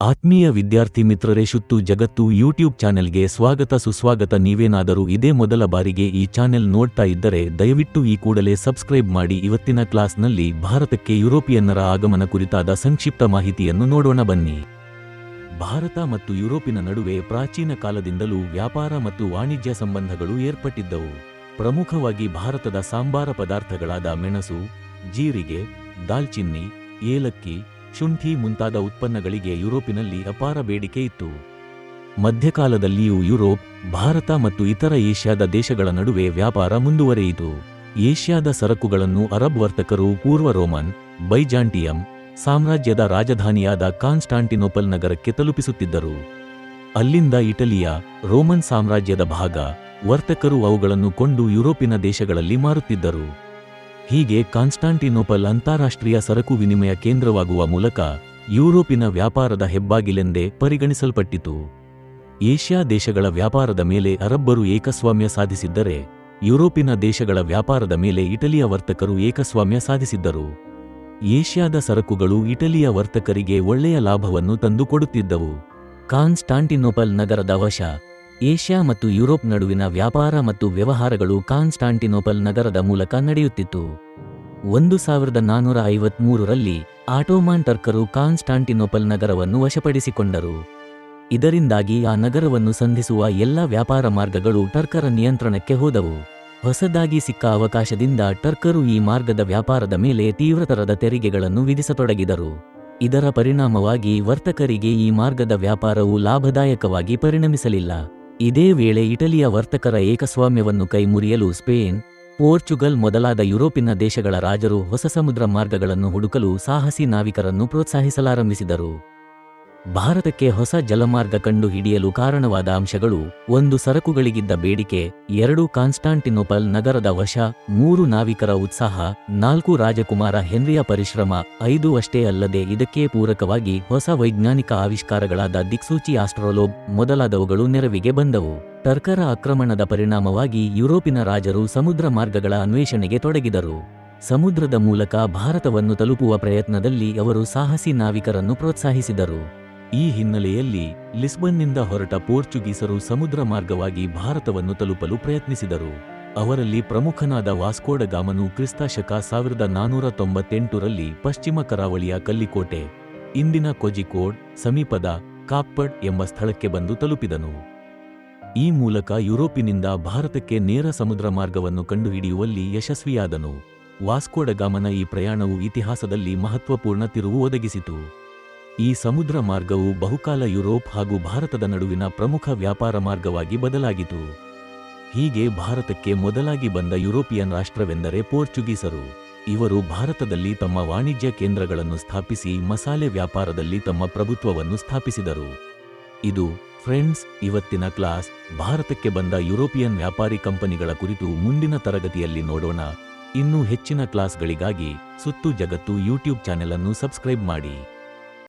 ಆತ್ಮೀಯ ವಿದ್ಯಾರ್ಥಿ ಮಿತ್ರರೇ ಶುತ್ತು ಜಗತ್ತು ಯೂಟ್ಯೂಬ್ ಚಾನೆಲ್ಗೆ ಸ್ವಾಗತ ಸುಸ್ವಾಗತ. ನೀವೇನಾದರೂ ಇದೇ ಮೊದಲ ಬಾರಿಗೆ ಈ ಚಾನೆಲ್ ನೋಡ್ತಾ ಇದ್ದರೆ ದಯವಿಟ್ಟು ಈ ಕೂಡಲೇ ಸಬ್ಸ್ಕ್ರೈಬ್ ಮಾಡಿ. ಇವತ್ತಿನ ಕ್ಲಾಸ್ನಲ್ಲಿ ಭಾರತಕ್ಕೆ ಯುರೋಪಿಯನ್ನರ ಆಗಮನ ಕುರಿತಾದ ಸಂಕ್ಷಿಪ್ತ ಮಾಹಿತಿಯನ್ನು ನೋಡೋಣ. ಬನ್ನಿ. ಭಾರತ ಮತ್ತು ಯುರೋಪಿನ ನಡುವೆ ಪ್ರಾಚೀನ ಕಾಲದಿಂದಲೂ ವ್ಯಾಪಾರ ಮತ್ತು ವಾಣಿಜ್ಯ ಸಂಬಂಧಗಳು ಏರ್ಪಟ್ಟಿದ್ದವು. ಪ್ರಮುಖವಾಗಿ ಭಾರತದ ಸಾಂಬಾರ ಪದಾರ್ಥಗಳಾದ ಮೆಣಸು, ಜೀರಿಗೆ, ದಾಲ್ಚಿನ್ನಿ, ಏಲಕ್ಕಿ ಶುಂಠಿ ಮುಂತಾದ ಉತ್ಪನ್ನಗಳಿಗೆ ಯುರೋಪಿನಲ್ಲಿ ಅಪಾರ ಬೇಡಿಕೆ ಇತ್ತು. ಮಧ್ಯಕಾಲದಲ್ಲಿಯೂ ಯುರೋಪ್, ಭಾರತ ಮತ್ತು ಇತರ ಏಷ್ಯಾದ ದೇಶಗಳ ನಡುವೆ ವ್ಯಾಪಾರ ಮುಂದುವರೆಯಿತು. ಏಷ್ಯಾದ ಸರಕುಗಳನ್ನು ಅರಬ್ ವರ್ತಕರು ಪೂರ್ವ ರೋಮನ್, ಬೈಜಾಂಟಿಯಂ, ಸಾಮ್ರಾಜ್ಯದ ರಾಜಧಾನಿಯಾದ ಕಾನ್ಸ್ಟಾಂಟಿನೋಪಲ್ ನಗರಕ್ಕೆ ತಲುಪಿಸುತ್ತಿದ್ದರು. ಅಲ್ಲಿಂದ ಇಟಲಿಯ ರೋಮನ್ ಸಾಮ್ರಾಜ್ಯದ ಭಾಗ ವರ್ತಕರು ಅವುಗಳನ್ನು ಕೊಂಡು ಯುರೋಪಿನ ದೇಶಗಳಲ್ಲಿ ಮಾರುತ್ತಿದ್ದರು. ಹೀಗೆ ಕಾನ್ಸ್ಟಾಂಟಿನೋಪಲ್ ಅಂತಾರಾಷ್ಟ್ರೀಯ ಸರಕು ವಿನಿಮಯ ಕೇಂದ್ರವಾಗುವ ಮೂಲಕ ಯುರೋಪಿನ ವ್ಯಾಪಾರದ ಹೆಬ್ಬಾಗಿಲೆಂದೇ ಪರಿಗಣಿಸಲ್ಪಟ್ಟಿತು. ಏಷ್ಯಾ ದೇಶಗಳ ವ್ಯಾಪಾರದ ಮೇಲೆ ಅರಬ್ಬರು ಏಕಸ್ವಾಮ್ಯ ಸಾಧಿಸಿದ್ದರೆ, ಯುರೋಪಿನ ದೇಶಗಳ ವ್ಯಾಪಾರದ ಮೇಲೆ ಇಟಲಿಯ ವರ್ತಕರು ಏಕಸ್ವಾಮ್ಯ ಸಾಧಿಸಿದ್ದರು. ಏಷ್ಯಾದ ಸರಕುಗಳು ಇಟಲಿಯ ವರ್ತಕರಿಗೆ ಒಳ್ಳೆಯ ಲಾಭವನ್ನು ತಂದುಕೊಡುತ್ತಿದ್ದವು. ಕಾನ್ಸ್ಟಾಂಟಿನೋಪಲ್ ನಗರದ ವಶ ಏಷ್ಯಾ ಮತ್ತು ಯುರೋಪ್ ನಡುವಿನ ವ್ಯಾಪಾರ ಮತ್ತು ವ್ಯವಹಾರಗಳು ಕಾನ್ಸ್ಟಾಂಟಿನೋಪಲ್ ನಗರದ ಮೂಲಕ ನಡೆಯುತ್ತಿತ್ತು. ಒಂದು ಸಾವಿರದ ನಾನ್ನೂರ ಐವತ್ಮೂರರಲ್ಲಿ ಆಟೋಮಾನ್ ಟರ್ಕರು ಕಾನ್ಸ್ಟಾಂಟಿನೋಪಲ್ ನಗರವನ್ನು ವಶಪಡಿಸಿಕೊಂಡರು. ಇದರಿಂದಾಗಿ ಆ ನಗರವನ್ನು ಸಂಧಿಸುವ ಎಲ್ಲ ವ್ಯಾಪಾರ ಮಾರ್ಗಗಳು ಟರ್ಕರ ನಿಯಂತ್ರಣಕ್ಕೆ ಹೋದವು. ಹೊಸದಾಗಿ ಸಿಕ್ಕ ಅವಕಾಶದಿಂದ ಟರ್ಕರು ಈ ಮಾರ್ಗದ ವ್ಯಾಪಾರದ ಮೇಲೆ ತೀವ್ರತರದ ತೆರಿಗೆಗಳನ್ನು ವಿಧಿಸತೊಡಗಿದರು. ಇದರ ಪರಿಣಾಮವಾಗಿ ವರ್ತಕರಿಗೆ ಈ ಮಾರ್ಗದ ವ್ಯಾಪಾರವು ಲಾಭದಾಯಕವಾಗಿ ಪರಿಣಮಿಸಲಿಲ್ಲ. ಇದೇ ವೇಳೆ ಇಟಲಿಯ ವರ್ತಕರ ಏಕಸ್ವಾಮ್ಯವನ್ನು ಕೈಮುರಿಯಲು ಸ್ಪೇನ್, ಪೋರ್ಚುಗಲ್ ಮೊದಲಾದ ಯುರೋಪಿನ ದೇಶಗಳ ರಾಜರು ಹೊಸ ಸಮುದ್ರ ಮಾರ್ಗಗಳನ್ನು ಹುಡುಕಲು ಸಾಹಸಿ ನಾವಿಕರನ್ನು ಪ್ರೋತ್ಸಾಹಿಸಲಾರಂಭಿಸಿದರು. ಭಾರತಕ್ಕೆ ಹೊಸ ಜಲಮಾರ್ಗ ಕಂಡು ಹಿಡಿಯಲು ಕಾರಣವಾದ ಅಂಶಗಳು ಒಂದು ಸರಕುಗಳಿಗಿದ್ದ ಬೇಡಿಕೆ, ಎರಡು ಕಾನ್ಸ್ಟಾಂಟಿನೋಪಲ್ ನಗರದ ವಶ, ಮೂರು ನಾವಿಕರ ಉತ್ಸಾಹ, ನಾಲ್ಕು ರಾಜಕುಮಾರ ಹೆನ್ರಿಯ ಪರಿಶ್ರಮ, ಐದು ಅಷ್ಟೇ ಅಲ್ಲದೆ ಇದಕ್ಕೆ ಪೂರಕವಾಗಿ ಹೊಸ ವೈಜ್ಞಾನಿಕ ಆವಿಷ್ಕಾರಗಳಾದ ದಿಕ್ಸೂಚಿ ಆಸ್ಟ್ರೋಲೋಬ್ ಮೊದಲಾದವುಗಳು ನೆರವಿಗೆ ಬಂದವು. ಟರ್ಕರ ಆಕ್ರಮಣದ ಪರಿಣಾಮವಾಗಿ ಯುರೋಪಿನ ರಾಜರು ಸಮುದ್ರ ಮಾರ್ಗಗಳ ಅನ್ವೇಷಣೆಗೆ ತೊಡಗಿದರು. ಸಮುದ್ರದ ಮೂಲಕ ಭಾರತವನ್ನು ತಲುಪುವ ಪ್ರಯತ್ನದಲ್ಲಿ ಅವರು ಸಾಹಸಿ ನಾವಿಕರನ್ನು ಪ್ರೋತ್ಸಾಹಿಸಿದರು. ಈ ಹಿನ್ನೆಲೆಯಲ್ಲಿ ಲಿಸ್ಬನ್ನಿಂದ ಹೊರಟ ಪೋರ್ಚುಗೀಸರು ಸಮುದ್ರ ಮಾರ್ಗವಾಗಿ ಭಾರತವನ್ನು ತಲುಪಲು ಪ್ರಯತ್ನಿಸಿದರು. ಅವರಲ್ಲಿ ಪ್ರಮುಖನಾದ ವಾಸ್ಕೋಡಗಾಮನು ಕ್ರಿಸ್ತ ಶಕ ಸಾವಿರದ ನಾನೂರ ತೊಂಬತ್ತೆಂಟರಲ್ಲಿ ಪಶ್ಚಿಮ ಕರಾವಳಿಯ ಕಲ್ಲಿಕೋಟೆ, ಇಂದಿನ ಕೊಜಿಕೋಡ್, ಸಮೀಪದ ಕಾಪ್ಪಡ್ ಎಂಬ ಸ್ಥಳಕ್ಕೆ ಬಂದು ತಲುಪಿದನು. ಈ ಮೂಲಕ ಯುರೋಪಿನಿಂದ ಭಾರತಕ್ಕೆ ನೇರ ಸಮುದ್ರ ಮಾರ್ಗವನ್ನು ಕಂಡುಹಿಡಿಯುವಲ್ಲಿ ಯಶಸ್ವಿಯಾದನು. ವಾಸ್ಕೋಡಗಾಮನ ಈ ಪ್ರಯಾಣವು ಇತಿಹಾಸದಲ್ಲಿ ಮಹತ್ವಪೂರ್ಣ ತಿರುವು ಒದಗಿಸಿತು. ಈ ಸಮುದ್ರ ಮಾರ್ಗವು ಬಹುಕಾಲ ಯುರೋಪ್ ಹಾಗೂ ಭಾರತದ ನಡುವಿನ ಪ್ರಮುಖ ವ್ಯಾಪಾರ ಮಾರ್ಗವಾಗಿ ಬದಲಾಗಿತು. ಹೀಗೆ ಭಾರತಕ್ಕೆ ಮೊದಲಾಗಿ ಬಂದ ಯುರೋಪಿಯನ್ ರಾಷ್ಟ್ರವೆಂದರೆ ಪೋರ್ಚುಗೀಸರು. ಇವರು ಭಾರತದಲ್ಲಿ ತಮ್ಮ ವಾಣಿಜ್ಯ ಕೇಂದ್ರಗಳನ್ನು ಸ್ಥಾಪಿಸಿ ಮಸಾಲೆ ವ್ಯಾಪಾರದಲ್ಲಿ ತಮ್ಮ ಪ್ರಭುತ್ವವನ್ನು ಸ್ಥಾಪಿಸಿದರು. ಇದು ಫ್ರೆಂಡ್ಸ್ ಇವತ್ತಿನ ಕ್ಲಾಸ್. ಭಾರತಕ್ಕೆ ಬಂದ ಯುರೋಪಿಯನ್ ವ್ಯಾಪಾರಿ ಕಂಪನಿಗಳ ಕುರಿತು ಮುಂದಿನ ತರಗತಿಯಲ್ಲಿ ನೋಡೋಣ. ಇನ್ನೂ ಹೆಚ್ಚಿನ ಕ್ಲಾಸ್ಗಳಿಗಾಗಿ ಸುತ್ತು ಜಗತ್ತು ಯೂಟ್ಯೂಬ್ ಚಾನೆಲ್ ಅನ್ನು ಸಬ್ಸ್ಕ್ರೈಬ್ ಮಾಡಿ.